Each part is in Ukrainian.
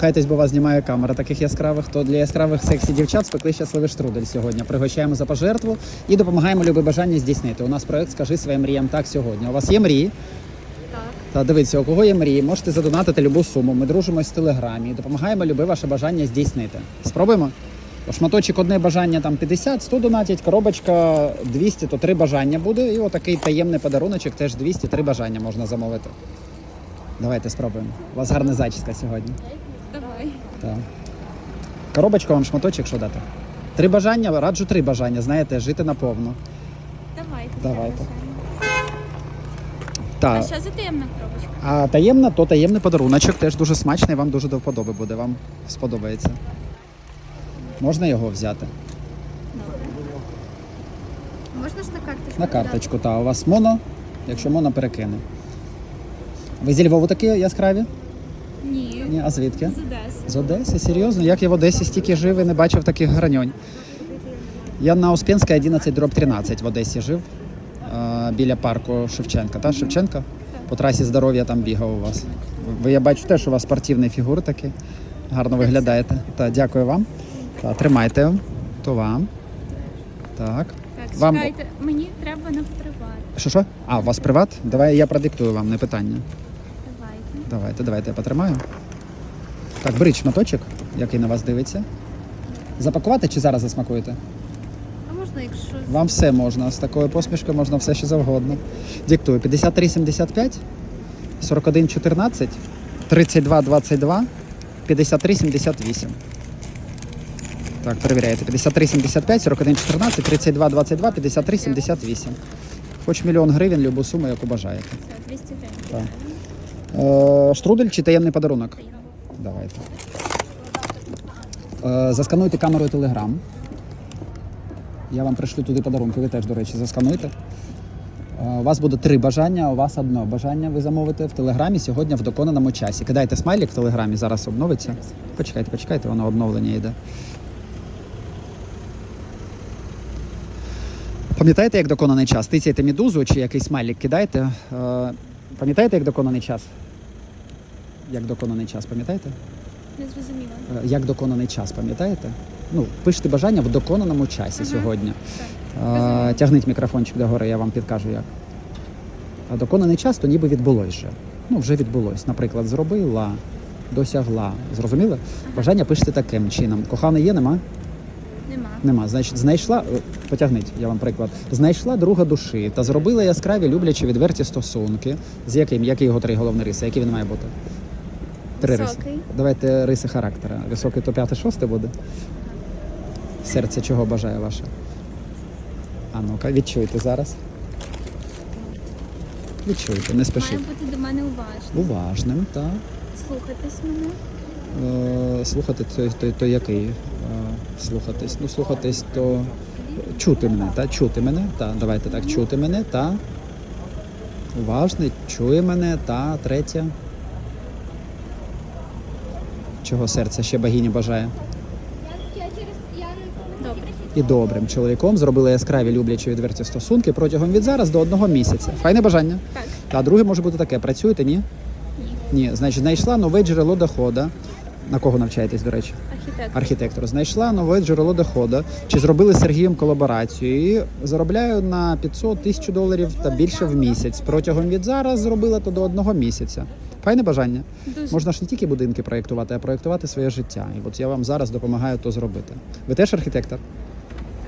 Хайтесь, бо вас знімає камера таких яскравих. То для яскравих сексі дівчат спекли щасливий штрудель сьогодні. Пригощаємо за пожертву і допомагаємо любе бажання здійснити. У нас проект Скажи своїм мріям так сьогодні. У вас є мрії? Так. Та дивіться, у кого є мрії, можете задонатити любу суму. Ми дружимось в телеграмі і допомагаємо любе ваше бажання здійснити. Спробуємо? То Шматочок одне бажання там 50, 100 донатять, коробочка 200, то три бажання буде. І отакий таємний подаруночок теж 200, три бажання можна замовити. Давайте спробуємо. У вас гарна зачіска сьогодні. Так. Коробочка вам шматочок, що дати? Три бажання, раджу три бажання, знаєте, жити наповну. Давайте. Давайте. це А що за таємна коробочка? А таємна, то таємний подаруночок теж дуже смачний, вам дуже до вподоби буде, вам сподобається. Можна його взяти? Можна ж на карточку? На карточку, та у вас моно, якщо моно перекине. Ви зі Львову такі яскраві? Ні. А звідки? З Одеси. З Одеси? Серйозно? Як я в Одесі стільки жив і не бачив таких граньонь. Я на Успенській 11 дроб 13 в Одесі жив. е, Біля парку Шевченка. Та Шевченка? По трасі здоров'я там бігав у вас. Ви я бачу теж, у вас спортивні фігури такі. Гарно виглядаєте. Та, дякую вам. Та, тримайте. То вам. Так. Так, Вам- чекайте, мені треба на приват. Що що? А, у вас приват? Давай я продиктую вам, не питання. Давайте. Давайте, давайте я потримаю. Так, беріть шматочок, який на вас дивиться. Запакувати чи зараз засмакуєте? А можна, якщо Вам все можна. З такою посмішкою можна все що завгодно. Диктую 5375, 4114, 3222, 5378. Так, перевіряєте. 5375, 4114, 3222, 5378. Хоч мільйон гривень, любу суму, яку бажаєте. це 200 Так. Е, штрудель чи таємний подарунок? Давайте. Е, заскануйте камерою Telegram. Я вам пришлю туди подарунки. Ви теж, до речі, заскануйте. Е, у вас буде три бажання, у вас одне бажання ви замовите в Телеграмі сьогодні в доконаному часі. Кидайте смайлик в Телеграмі, зараз обновиться. Почекайте, почекайте, воно обновлення йде. Пам'ятаєте, як доконаний час? Тицяйте медузу чи якийсь смайлик кидайте. Е, пам'ятаєте, як доконаний час? Як доконаний час, пам'ятаєте? Не зрозуміла. Е, Як доконаний час, пам'ятаєте? Ну, пишете бажання в доконаному часі Ага. сьогодні. Так. Е, тягніть мікрофончик догори, я вам підкажу як. А доконаний час то ніби відбулось вже. Ну, вже відбулось. Наприклад, зробила, досягла. Зрозуміли? Бажання пишете таким чином. Коханий є, нема? Нема. Нема. Значить, знайшла, е, потягніть, я вам приклад. Знайшла друга душі та зробила яскраві, люблячі, відверті стосунки. З яким? Які його три головні риси? Які він має бути? Три риси. Високий. Давайте риси характера. Високий то п'яте, шосте буде. Серце чого бажає ваше? А ну-ка, відчуйте зараз. Відчуйте, не Має бути до мене уважно. Уважним, так. Слухатись мене. Е, слухати то, то, то який? Е, слухатись. Ну, слухатись, то чути мене, та чути мене. Та, давайте так, чути мене, та уважний, чує мене, та третє. Чого серце ще богині бажає? І добрим чоловіком зробили яскраві люблячі відверті стосунки протягом від зараз до одного місяця. Файне бажання. Так. А друге може бути таке: працюєте, ні? Ні. Ні. Значить, знайшла нове джерело доходу. На кого навчаєтесь, до речі? Архітектор. архітектор знайшла нове джерело доходу, чи зробили з Сергієм колаборацію і заробляю на 500 тисяч доларів та більше в місяць. Протягом від зараз зробила то до одного місяця. Файне бажання. Дуже. Можна ж не тільки будинки проєктувати, а проєктувати своє життя. І от я вам зараз допомагаю то зробити. Ви теж архітектор?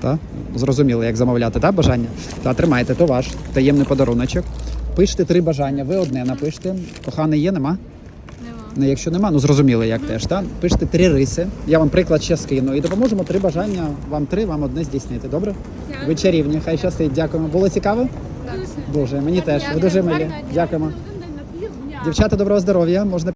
Так? Зрозуміли, як замовляти, так, бажання? Та тримайте, то ваш таємний подаруночок. Пишете три бажання, ви одне напишете. Коханий є, нема? Нема. Ну, якщо нема, ну зрозуміли, як теж. Та? Пишете три риси. Я вам приклад ще скину. І допоможемо три бажання. Вам три, вам одне здійснити. Добре? Дякую. Ви чарівні, хай щастить. Дякуємо. Було цікаво? Дуже. Дуже. Мені теж. Ви дуже милі. Дякуємо. Дівчата, доброго здоров'я. Можна